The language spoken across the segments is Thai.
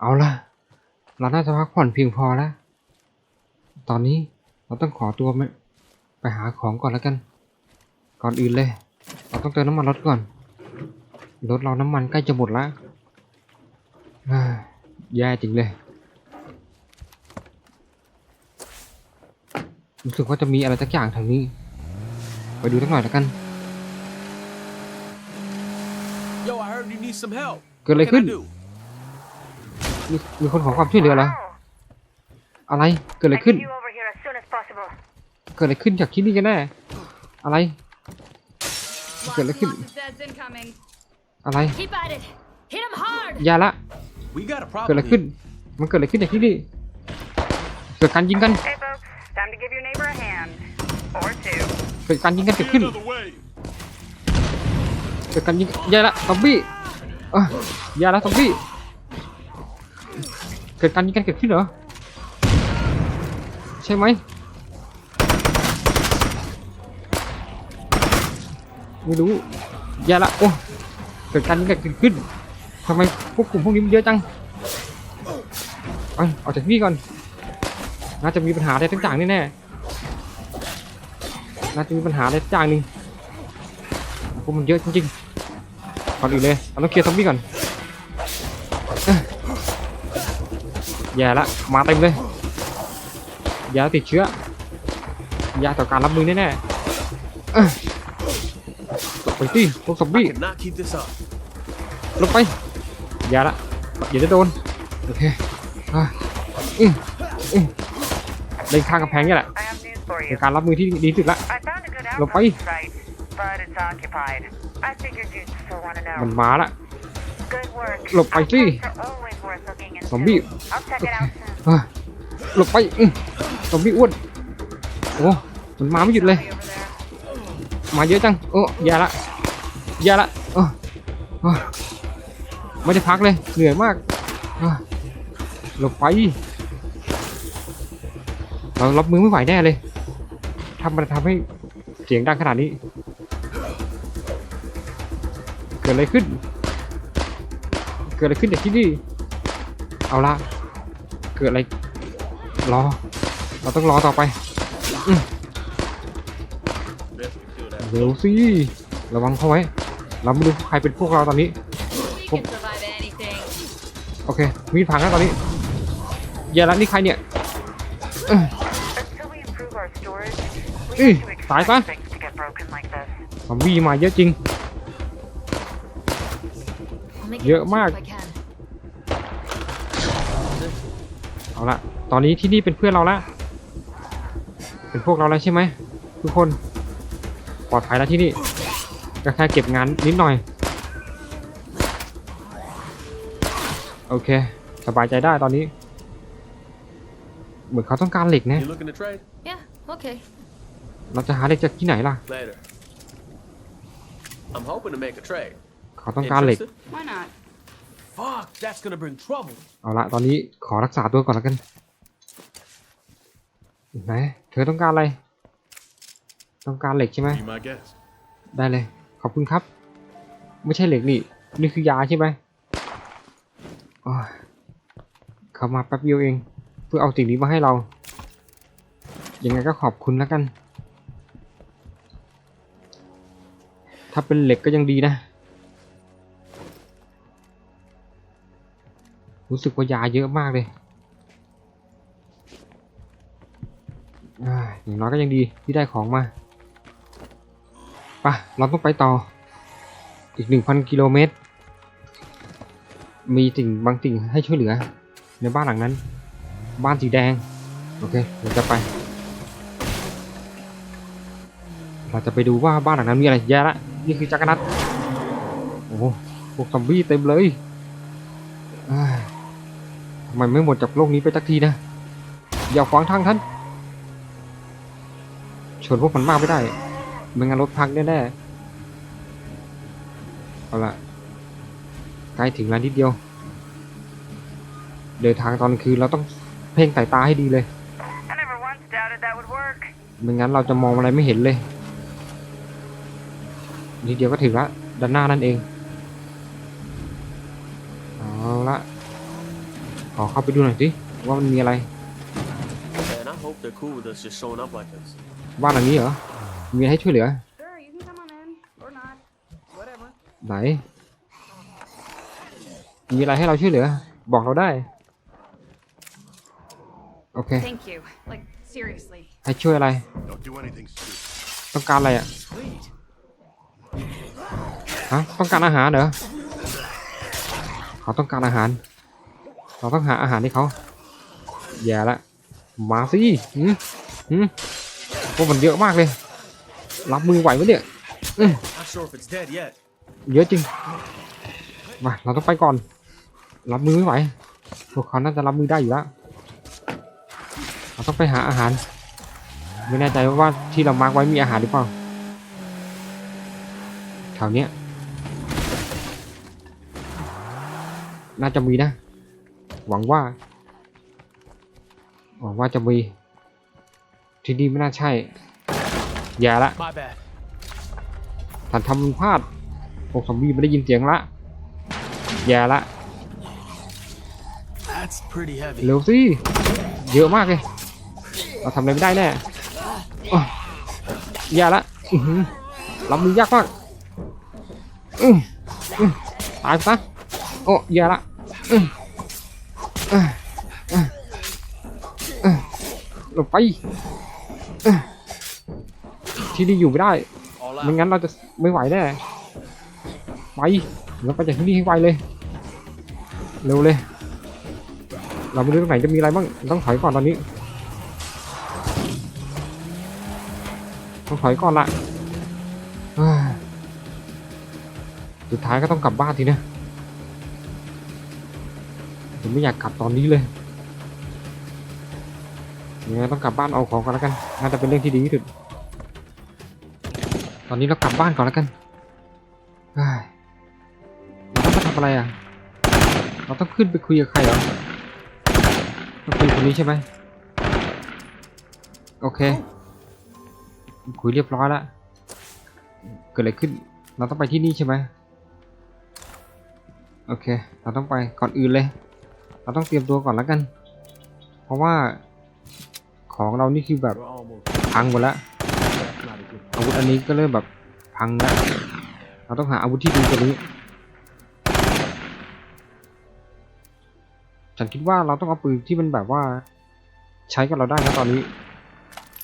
เอาล่ะ เราน่าจะพักผ่อนเพียงพอแล้ว ตอนนี้เราต้องขอตัวไปไปหาของก่อนแล้วกัน ก่อนอื่นเลย เราต้องเติมน้ำมันรถก่อน รถเราน้ำมันใกล้จะหมดแล้วเฮ้ยแย่จริงเลย รู้สึกว่าจะมีอะไรสักอย่างทางนี้ ไปดูสักหน่อยแล้วกัน Yo, I heard you need some help. เกิดอะไร What ขึ้น can I do? มีมีคนขอความช่วยเหลือเหรออะไรเกิดอะไร I ขึ้น need you over here as soon as possible. เกิดอะไรขึ้นจากที่นี่กันแน่อะไร Lots Good and looking. lots of deads incoming. อะไร Keep at it. Hit him hard. อย่าละ We got a เกิดอะไร problem ขึ้น here. มันเกิดอะไรขึ้นจากที่นี่เกิดการยิงกัน Hey, folks, time to give your neighbor a hand. Or two. เกิดการยิงกันเกิดขึ้นเกิดการยิงอย่าละซอมบี้เอ้ยอย่าละซอมบี้ เกิดการยิงกันเกิดขึ้นเหรอ ใช่ไหมไม่รู้อย่าละโอ้เกิดการยิงกันเกิดขึ้นทำไมพวกกลุ่มพวกนี้มันเยอะจังเอาออกจากที่นี่ก่อน น่าจะมีปัญหาอะไรทั้งอย่างแน่ๆน่าจะมีปัญหาอะไรทั้งอย่างหนึ่งพวกมันเยอะจริงๆก่อนอื่นเลยเราต้องเคลียร์ซอมบี้ก่อนอ แย่ละมาเต็มเลยยาติดเชื้อยาต่อการรับมือแน่ๆเอ้ยตกไปสิพวกซอมบี้ลงไปอย่าละอย่าจะโดนโอเคอะอืมอืมเล่นข้างกำแพงนี่แหละเป็นการรับมือที่ดีที่สุดละ I found a good Lo outpost fai? site, but it's occupied. I figured you'd still want to มันมาละหลบไปสิ ซอมบี้ I'll check it out soon. เฮ้ยหลบไปอืมซอมบี้อ้วนโอ้มันมาไม่หยุดเลย Over there. มาเยอะจังโอ้อย่าละอย่าละโอ้โอ้ไม่ได้พักเลยเหนื่อยมากโอ้หลบไปเรารับมือไม่ไหวแน่เลยทำมันทำให้เสียงดังขนาดนี้ เกิดอะไรขึ้น เกิดอะไรขึ้นจากที่นี่ เอาละเกิดอะไร รอ เราต้องรอต่อไปเร็วสิระวังเขาไว้ เราไม่รู้ใครเป็นพวกเราตอนนี้ We can survive anything. โอเค มีดพังแล้วตอนนี้อย่าละนี่ใครเนี่ยเอ้ย Until we improve our storage, we Ih, have to phải expect quá. things to get broken like this. ซอมบี้มาเยอะจริง I'll make Yeah, it Mark. if I can. เอาละตอนนี้ที่นี่เป็นเพื่อนเราแล้วเป็นพวกเราแล้วใช่ไหมทุกคนปลอดภัยแล้วที่นี่ก็แค่เก็บงานนิดหน่อย โอเค สบายใจได้ตอนนี้ เหมือนเขาต้องการเหล็กนะ You looking to trade? Yeah, okay. เราจะหาเหล็กจากที่ไหนล่ะ Later. I'm hoping to make a trade. เขาต้องการเหล็ก Interested? Why not? Fuck, that's gonna bring trouble. เอาละตอนนี้ขอรักษาตัวก่อนแล้วกันไหนเธอต้องการอะไร ต้องการเหล็กใช่ไหม Be my guest. ได้เลย ขอบคุณครับ ไม่ใช่เหล็กนี่นี่คือยาใช่ไหมโอ้ยเขามาแป๊บเดียวเอง เพื่อเอาสิ่งนี้มาให้เรา ยังไงก็ขอบคุณแล้วกัน ถ้าเป็นเหล็กก็ยังดีนะ รู้สึกว่ายาเยอะมากเลยอย่างน้อยก็ยังดีที่ได้ของมาปะเราต้องไปต่อ อีกหนึ่งพันกิโลเมตร มีสิ่งบางสิ่งให้ช่วยเหลือ ในบ้านหลังนั้น บ้านสีแดง โอเคเราจะไป เราจะไปดูว่าบ้านหลังนั้นมีอะไรแย่ละ นี่คือจักรนัดโอ้โหพวกซอมบี้เต็มเลย ทำไมไม่หมดจากโลกนี้ไปสักทีนะ อย่าขวางทางท่านชนพวกมันมากไม่ได้ไม่งั้นรถพังแน่ๆเอาละใกล้ถึงแล้วนิดเดียว เดินทางตอนคืนเราต้องเพ่งสายตาให้ดีเลยไม่งั้นเราจะมองอะไรไม่เห็นเลยนิดเดียวก็ถึงละด้านหน้านั่นเอง เอาละขอเข้าไปดูหน่อยสิว่ามันมีอะไร Man, I hope they're cool with us just showing up like this. บ้านหลังนี้เหรอ มีอะไรให้ช่วยเหลือ Sure, you can come on in. Or not. Whatever. ไหน มีอะไรให้เราช่วยเหลือ บอกเราได้ โอเค Thank you. Like, seriously. ให้ช่วยอะไร Don't do anything stupid. ต้องการอะไรอะ Sweet. ฮะ ต้องการอาหารเหรอเขาต้องการอาหาร เราต้องหาอาหารให้เขาแย่ละมาสิหืมหืมพวกมันเยอะมากเลย รับมือไหวไหมเนี่ยเยอะจริง มาเราต้องไปก่อน รับมือไม่ไหวพวกเขาน่าจะรับมือได้อยู่แล้วเราต้องไปหาอาหาร ไม่แน่ใจว่าที่เรามาร์กไว้มีอาหารหรือเปล่าแถวเนี้ยน่าจะมีนะ หวังว่า หวังว่าจะมีที่นี่ไม่น่าใช่ อย่าละ My bad. ท่านทำมันพลาดพวกซอมบี้ไม่ได้ยินเสียงละแย่ละ That's pretty heavy. เร็วสิเยอะมากเลยเราทำอะไรไม่ได้แน่โอ้ยแย่ละอื้อหือรับมือยากมากอื้ออื้อตายซะโอ้แย่ละอื้ออื้ออื้ออื้อ หลบไป ที่นี่อยู่ไม่ได้ ไม่งั้นเราจะไม่ไหวแน่ ไป เราไปจากที่นี่ให้ไวเลย เร็วเลย เราไม่รู้ตรงไหนจะมีอะไรบ้าง ต้องถอยก่อนตอนนี้ ต้องถอยก่อนละสุดท้ายก็ต้องกลับบ้านทีนะ ผมไม่อยากกลับตอนนี้เลยยังไงต้องกลับบ้านเอาของก่อนแล้วกัน น่าจะเป็นเรื่องที่ดีที่สุด ตอนนี้เรากลับบ้านก่อนแล้วกันเฮ้ยเราต้องไปทำอะไรอะ เราต้องขึ้นไปคุยกับใครเหรอต้องคุยคนนี้ใช่ไหมโอเค คุยเรียบร้อยแล้ว เกิดอะไรขึ้น เราต้องไปที่นี่ใช่ไหมโอเค เราต้องไปก่อนอื่นเลย เราต้องเตรียมตัวก่อนแล้วกัน เพราะว่าของเรานี่คือแบบพังหมดแล้วอาวุธอันนี้ก็เริ่มแบบพังแล้วเราต้องหาอาวุธที่ดีกว่านี้ ฉันคิดว่าเราต้องเอาปืนที่มันแบบว่า ใช้กับเราได้นะตอนนี้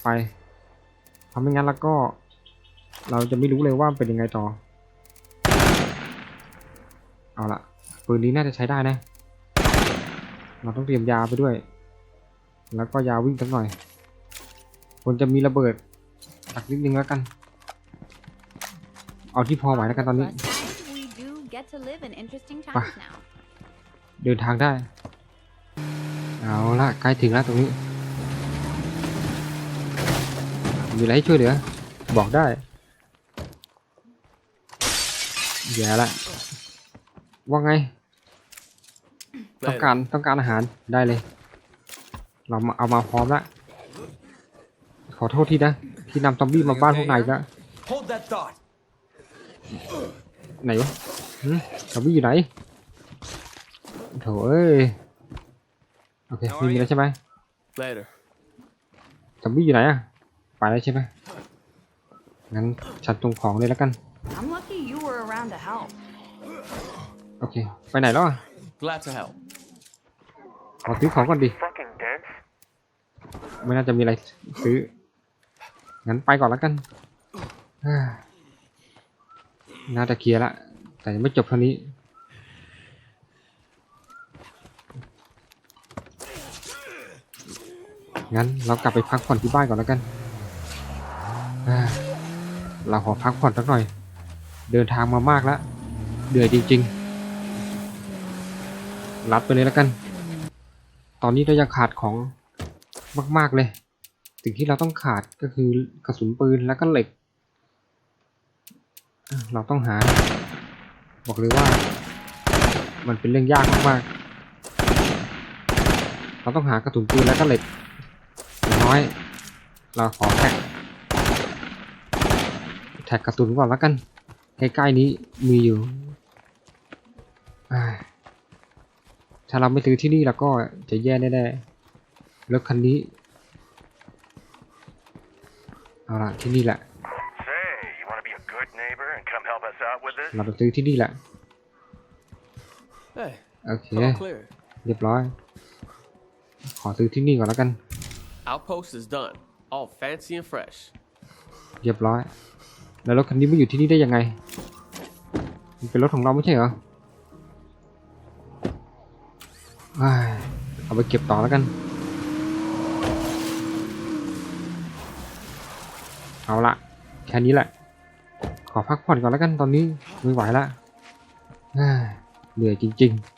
ไปทำไม่งั้นแล้วก็ เราจะไม่รู้เลยว่าเป็นยังไงต่อ เอาละปืนนี้น่าจะใช้ได้นะ เราต้องเตรียมยาไปด้วย แล้วก็ยาวิ่งสักหน่อยควรจะมีระเบิดตักนิดนึงแล้วกัน เอาที่พอไหวแล้วกันตอนนี้ But we do get to live in interesting Bah. times now. เดินทางได้ เอาละใกล้ถึงแล้วตรงนี้ มีอะไรให้ช่วยเหลือ บอกได้แย่ละว่าไง ต้อง Later. การต้องการอาหารได้เลย เรามาเอามาพร้อมละขอโทษทีนะ ที่นำซอมบี้มาบ้านพวกนายอีกแล้ว Hold that thought. ไหนวะหึซอมบี้อยู่ไหนโถเอ้ยโอเคไม่มีแล้วใช่ไหม Later. ซอมบี้อยู่ไหนอะไปแล้วใช่ไหมงั้นฉันตรงของเลยแล้วกัน I'm lucky you were around to help. โอเค ไปไหนแล้วอะ Glad to help. ขอซื้อของก่อนดิ ไม่น่าจะมีอะไรซื้อ งั้นไปก่อนแล้วกัน น่าจะเคลียร์ละ แต่ยังไม่จบเท่านี้ งั้นเรากลับไปพักผ่อนที่บ้านก่อนแล้วกัน เราขอพักผ่อนสักหน่อย เดินทางมามากแล้วเดือยจริง ๆ รัดไปเลยแล้วกัน ตอนนี้เรายังขาดของมาก ๆ เลย สิ่งที่เราต้องขาดก็คือกระสุนปืนแล้วก็เหล็ก เราต้องหา บอกเลยว่า มันเป็นเรื่องยากมากๆ เราต้องหากระสุนปืนแล้วก็เหล็กน้อย เราขอแท็กแท็กกระสุนก่อนแล้วกันใกล้ๆนี้มีอยู่อ่า ถ้าเราไม่ซื้อที่นี่แล้วก็จะแย่แน่ๆรถคันนี้ เอาละที่นี่แหละ Say, you want to be a good neighbor and come help us out with this? เราไปซื้อที่นี่แหละ Hey, โอเค all clear. เรียบร้อย ขอซื้อที่นี่ก่อนแล้วกัน Outpost is done. All fancy and fresh. เรียบร้อย แล้วรถคันนี้มาอยู่ที่นี่ได้ยังไง มันเป็นรถของเราไม่ใช่เหรอ เอาไปเก็บต่อแล้วกัน เอาละแค่นี้แหละ ขอพักผ่อนก่อนแล้วกันตอนนี้ไม่ไหวละเหนื่อยจริง ๆ